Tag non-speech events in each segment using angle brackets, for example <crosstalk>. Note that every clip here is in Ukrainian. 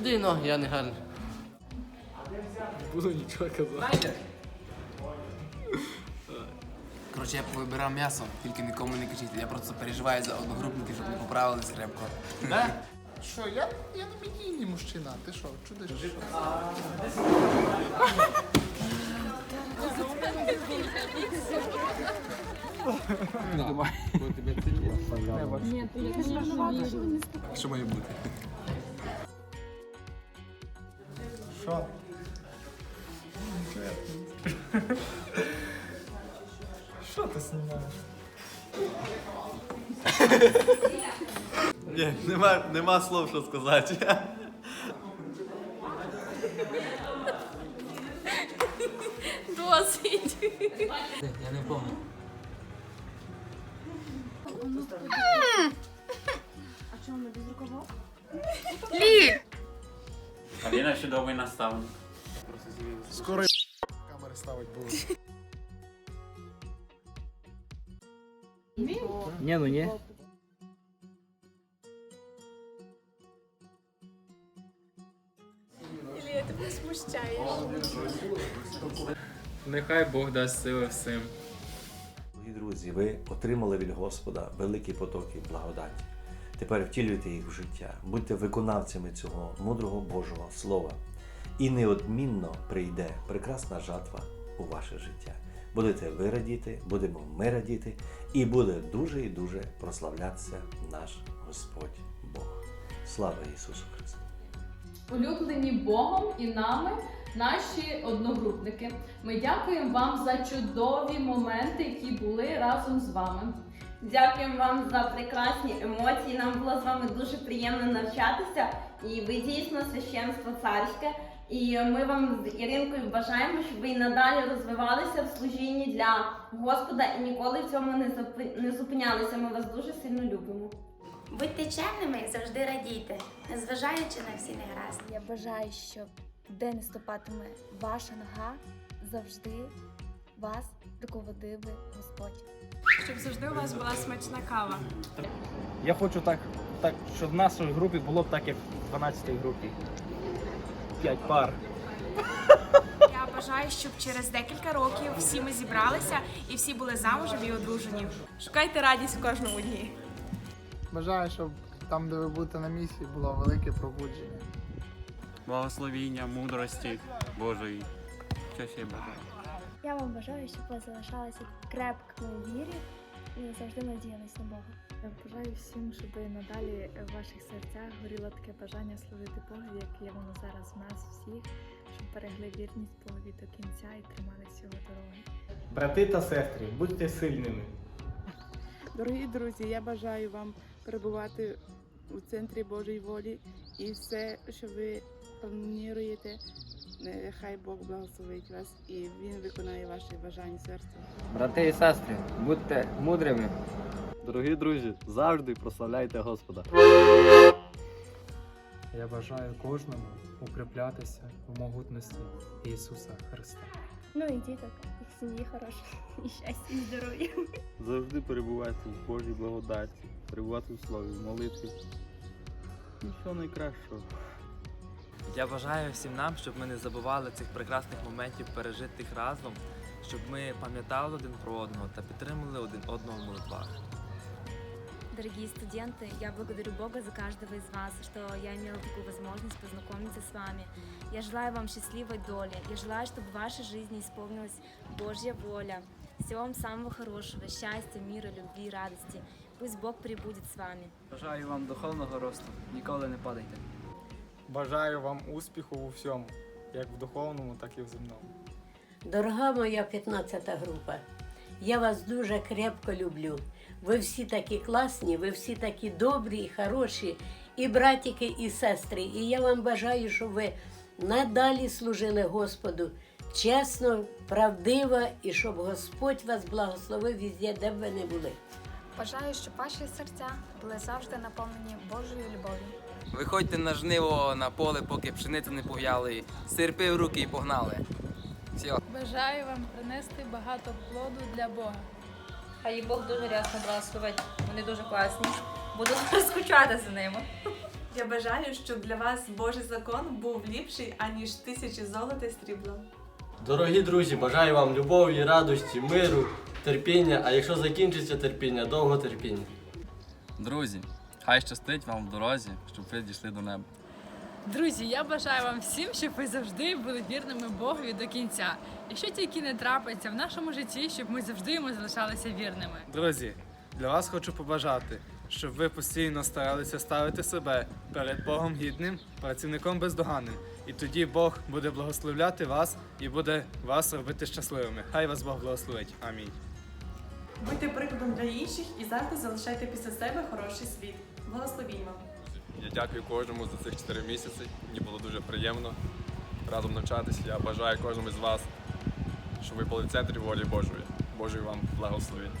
Один, о, я не гарний. Буду нічого казати. Коротше, я повибирав м'ясо, тільки нікому не кажіть. Я просто переживаю за одногрупників, щоб не поправились крепко. Що, я, я не медійний мужчина, ти що, чудиш? Що має бути? Що? Що ти знімаєш? Ні, нема, нема слов, що сказати. Досить. Я не помню. Аліна чудовий наставник. Скоро камери ставить будуть. Ні, ну ні. Смущаєш. Нехай Бог дасть сили всім. Дорогі друзі, ви отримали від Господа великі потоки благодаті. Тепер втілюйте їх в життя, будьте виконавцями цього мудрого Божого Слова. І неодмінно прийде прекрасна жатва у ваше життя. Будете ви радіти, будемо ми радіти, і буде дуже і дуже прославлятися наш Господь Бог. Слава Ісусу Христу! улюблені Богом і нами, наші одногрупники. Ми дякуємо вам за чудові моменти, які були разом з вами. Дякуємо вам за прекрасні емоції. Нам було з вами дуже приємно навчатися. І ви дійсно священство царське. І ми вам з Іринкою бажаємо, щоб ви і надалі розвивалися в служінні для Господа і ніколи в цьому не зупи- не зупинялися. Ми вас дуже сильно любимо. Будьте чемними і завжди радійте, незважаючи на всі негаразди. Я бажаю, щоб де не ступатиме ваша нога, завжди вас руководив Господь. Щоб завжди у вас була смачна кава. Я хочу так, так, щоб в нашій групі було б так, як в 12-й групі. П'ять пар. Я бажаю, щоб через декілька років всі ми зібралися і всі були замужем і одружені. Шукайте радість в кожному дні. Бажаю, щоб там, де ви будете на місії, було велике пробудження. Благословіння, мудрості Божої. Що ще бажаю? Я вам бажаю, щоб ви залишалися крепкими в вірі і завжди надіялись на Бога. Я бажаю всім, щоб надалі в ваших серцях горіло таке бажання служити Богу, як є воно зараз в нас всіх, щоб берегли вірність Богові до кінця і трималися його дороги. Брати та сестри, будьте сильними. Дорогі друзі, я бажаю вам перебувати у центрі Божої волі і все, що ви плануєте, нехай Бог благословить вас і Він виконає ваші бажання серця. Брати і сестри, будьте мудрими. Дорогі друзі, завжди прославляйте Господа. Я бажаю кожному укріплятися в могутності Ісуса Христа. Ну і діток, їх сім'ї хороші, і щастя, і здоров'я. Завжди перебувайте в Божій благодаті, перебувати в слові, в молитві. Нічого найкращого. Я бажаю всім нам, щоб ми не забували цих прекрасних моментів пережитих разом, щоб ми пам'ятали один про одного та підтримували один одного в молитвах. Дорогие студенты, я благодарю Бога за каждого из вас, что я имела такую возможность познакомиться с вами. Я желаю вам счастливой доли. Я желаю, чтобы в вашей жизни исполнилась Божья воля. Всего вам самого хорошего, счастья, мира, любви и радости. Пусть Бог пребудет с вами. Бажаю вам духовного росту. Ніколи не падайте. Бажаю вам успіху у всьому, як в духовному, так і в земному. Дорога моя 15 група, я вас дуже крепко люблю. Ви всі такі класні, ви всі такі добрі і хороші, і братики, і сестри. І я вам бажаю, щоб ви надалі служили Господу чесно, правдиво, і щоб Господь вас благословив везде, де б ви не були. Бажаю, щоб ваші серця були завжди наповнені Божою любов'ю. Виходьте на жниво на поле, поки пшениця не пов'яли. Серпи в руки і погнали. Все. Бажаю вам принести багато плоду для Бога. Хай Бог дуже рясно благословить. Вони дуже класні. Буду <laughs> скучати за ними. Я бажаю, щоб для вас Божий закон був ліпший, аніж тисячі золота і срібла. Дорогі друзі, бажаю вам любові, радості, миру, терпіння, а якщо закінчиться терпіння, довго терпіння. Друзі, хай щастить вам в дорозі, щоб ви дійшли до неба. Друзі, я бажаю вам всім, щоб ви завжди були вірними Богові до кінця. І що тільки не трапиться в нашому житті, щоб ми завжди йому залишалися вірними. Друзі, для вас хочу побажати, щоб ви постійно старалися ставити себе перед Богом гідним, працівником бездоганним. І тоді Бог буде благословляти вас і буде вас робити щасливими. Хай вас Бог благословить. Амінь. Будьте прикладом для інших і завжди залишайте після себе хороший світ. Благословінь вам! Я дякую кожному за цих 4 місяці. Мені було дуже приємно разом навчатися. Я бажаю кожному з вас, щоб ви були в центрі волі Божої. Божої вам благословень.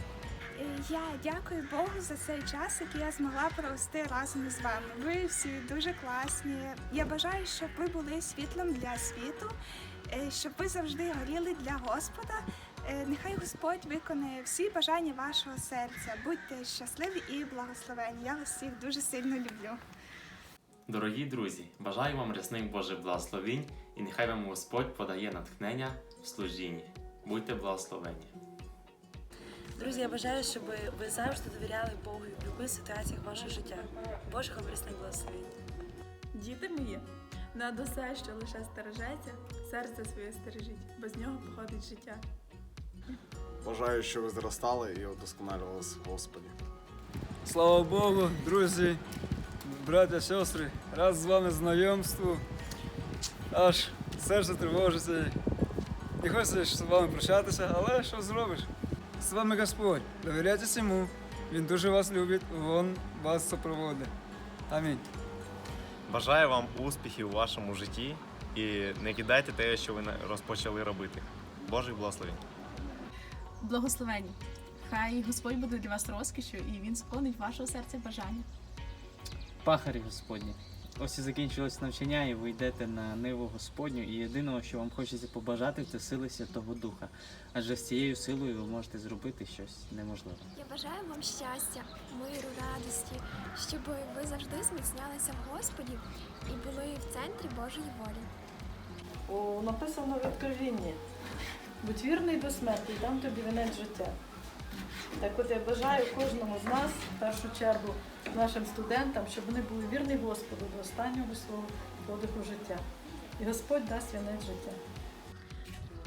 Я дякую Богу за цей час, який я змогла провести разом із вами. Ви всі дуже класні. Я бажаю, щоб ви були світлом для світу, е, щоб ви завжди горіли для Господа. Е, Нехай Господь виконає всі бажання вашого серця. Будьте щасливі і благословені. Я вас всіх дуже сильно люблю. Дорогі друзі, бажаю вам рясних Божих благословінь і нехай вам Господь подає натхнення в служінні. Будьте благословені. Друзі, я бажаю, щоб ви завжди довіряли Богу в будь-яких ситуаціях вашого життя. Божих вам рясних благословень. Діти мої, над усе, що лише стережеться, серце своє стережіть, без нього походить життя. Бажаю, щоб ви зростали і удосконалювалися в Господі. Слава Богу, друзі, браття, сестри, раз з вами знайомство. Аж серце тривожиться. Не хочеться з вами прощатися, але що зробиш? З вами Господь. Довіряйтесь йому. Він дуже вас любить, він вас супроводить. Амінь. Бажаю вам успіхів у вашому житті і не кидайте те, що ви розпочали робити. Божий благословень. Благословені. Хай Господь буде для вас розкішю і він сповнить вашого серця бажання. Пахарі Господні. Ось і закінчилось навчання, і ви йдете на ниву Господню, і єдиного, що вам хочеться побажати, це сили Святого Духа. Адже з цією силою ви можете зробити щось неможливе. Я бажаю вам щастя, миру, радості, щоб ви завжди зміцнялися в Господі і були в центрі Божої волі. О, написано в відкровінні. Будь вірний до смерті, і дам тобі вінець життя. Так от я бажаю кожному з нас, в першу чергу, нашим студентам, щоб вони були вірні Господу до останнього свого подиху життя. І Господь дасть вінець життя.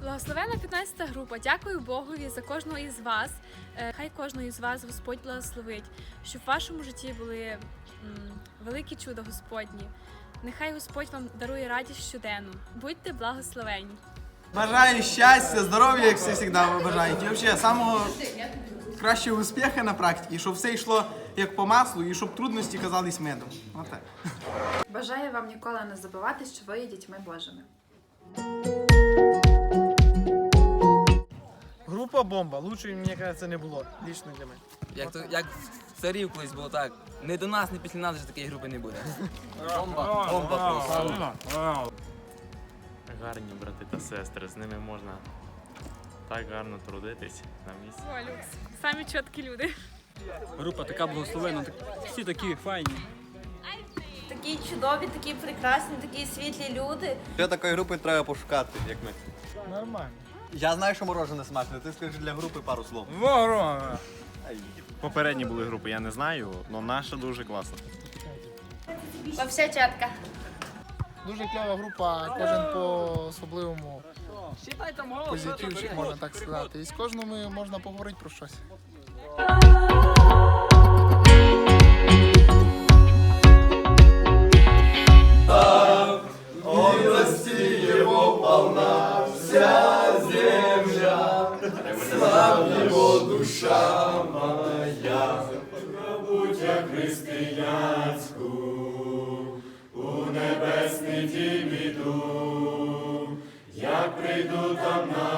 Благословена 15 група. Дякую Богові за кожного із вас. Е, Хай кожного із вас Господь благословить, щоб в вашому житті були великі чуда Господні. Нехай Господь вам дарує радість щоденну. Будьте благословені. Бажаю щастя, здоров'я, як всі завжди бажають. І взагалі самого кращого успіху на практиці, щоб все йшло як по маслу і щоб трудності казались медом. Отак. Бажаю вам ніколи не забувати, що ви є дітьми Божими. Група бомба. Лучшої, мені кажеться, не було. Лічно для мене. Як, то, як в царів колись було так. Не до нас, не після нас вже такої групи не буде. Бомба, бомба просто. Гарні брати та сестри, з ними можна так гарно трудитись на місці. О, люкс. Самі чіткі люди. Група така благословена, всі такі файні. Такі чудові, такі прекрасні, такі світлі люди. Ще такої групи треба пошукати, як ми. Нормально. Я знаю, що морожене смачне, ти скажи для групи пару слов. Ворона! Попередні були групи, я не знаю, але наша дуже класна. Вообще чітко. Дуже кльова група, кожен по особливому позитивчик, можна так сказати. І з кожним можна поговорити про щось. Вся земля, слав Его душа прийду там на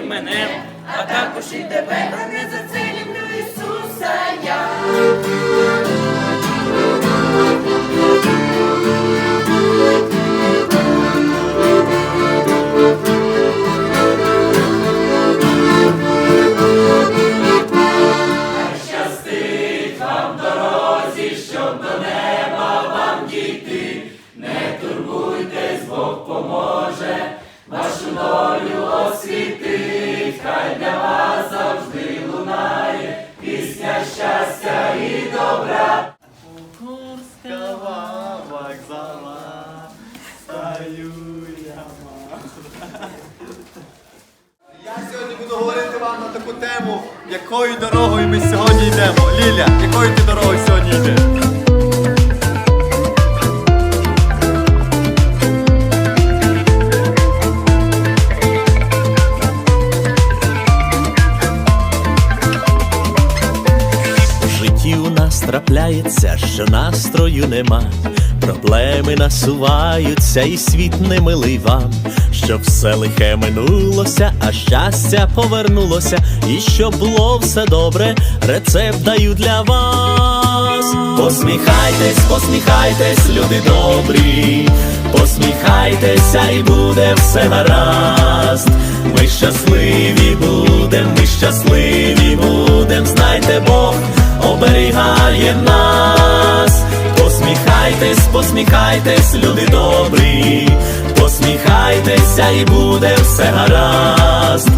мене, а також і тебе. Та не за трапляється, що настрою нема. Проблеми насуваються, і світ немилий вам. Щоб все лихе минулося, а щастя повернулося, і щоб було все добре, рецепт даю для вас. Посміхайтесь, посміхайтесь, люди добрі, посміхайтеся, і буде все гаразд. Ми щасливі будем, ми щасливі будем, знайте Бог оберігає нас. Посміхайтесь, посміхайтесь, люди добрі, посміхайтеся, і буде все гаразд.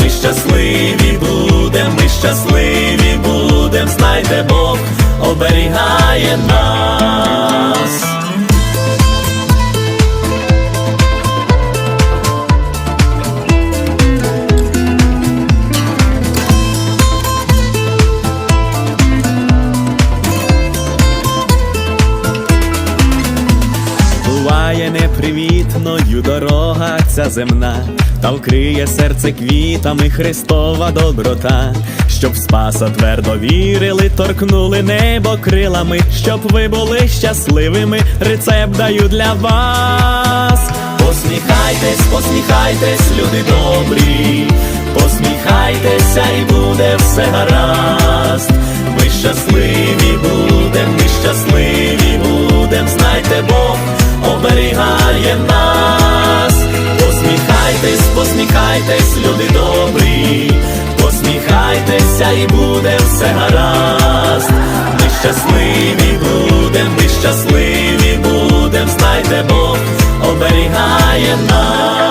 Ми щасливі будем, ми щасливі будем, знайте Бог оберігає нас. Дорога земна, та вкриє серце квітами Христова доброта, щоб спаса твердо вірили, торкнули небо крилами, щоб ви були щасливими, рецепт даю для вас. Посміхайтесь, посміхайтесь, люди добрі, посміхайтеся, і буде все гаразд. Ми щасливі будем, ми щасливі будем, знайте Бог оберігає нас. Посміхайтесь, люди добрі, посміхайтеся, і буде все гаразд. Ми щасливі будем, ми щасливі будем, знайте Бог оберігає нас.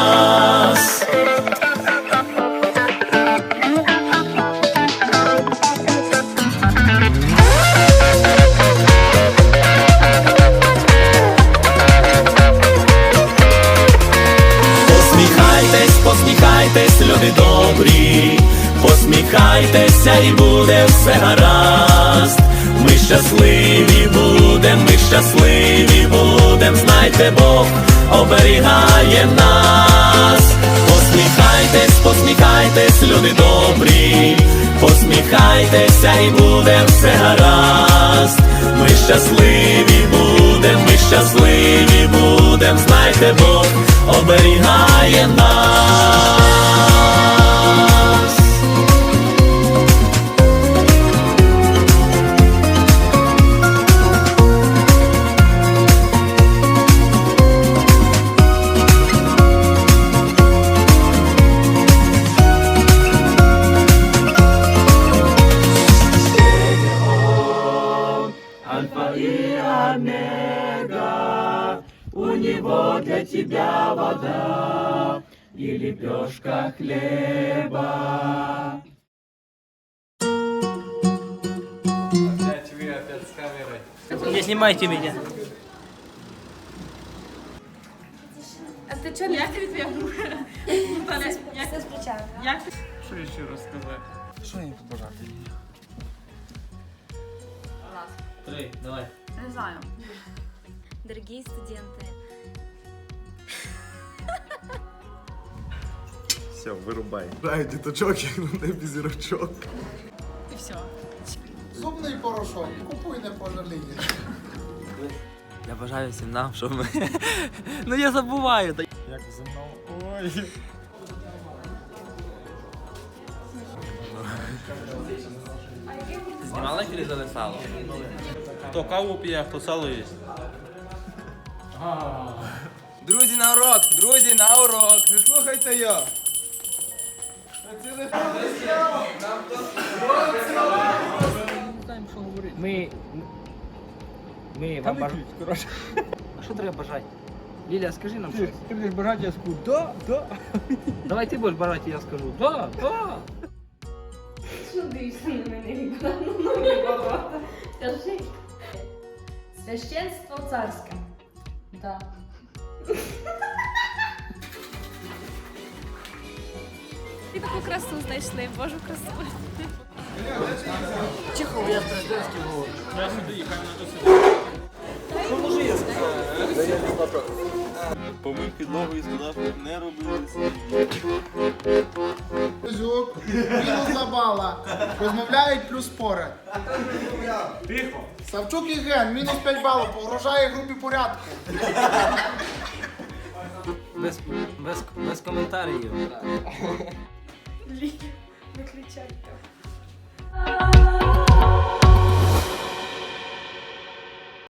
Люди добрі, посміхайтеся, і буде все гаразд. Ми щасливі будем, ми щасливі будем, знайте Бог оберігає нас. Посміхайтесь, посміхайтесь, люди добрі, посміхайтеся, і буде все гаразд. Ми щасливі будем, ми щасливі будем, знайте Бог оберігає нас. И лепешка хлеба. Опять вы, опять с камерой. Не снимайте меня. А ти чого як тобі твоя група? Все спочатку. Як ти? Що ще розказати? Що їм побажати? Три, давай. Не знаю. Дорогие студенты, все, вирубай. Граю діточок, як на небі зірочок. І все. Зубний порошок, купуй не пожалієш. Я бажаю всім нам, щоб ми. Ну я забуваю. Як зимно. Ой. Знімала крізове сало? Хто каву п'є, хто сало їсть. Друзі на урок! Друзі на урок! Не слухайте його! Ми. Ми вам бажаємо. А що треба бажати? Ліля, скажи нам щось. Ти будеш бажати, я скажу, да, да. Давай ти будеш бажати, я скажу. Да, да. Що дивишся на мене? Ну, ну, не багато. Скажи. Священство царське. Да. І таку красу знайшли, Божу красу. Тихо, я президентський говорю. Я сюди, хай вона до Що може я Помив підлогу і сказав, не робилися. Зюк, мінус за бала. Розмовляють плюс спорять. Тихо. Савчук і Ген, мінус 5 балів, погрожає групі порядку. Без, без, без коментарів. Лі, виключай там.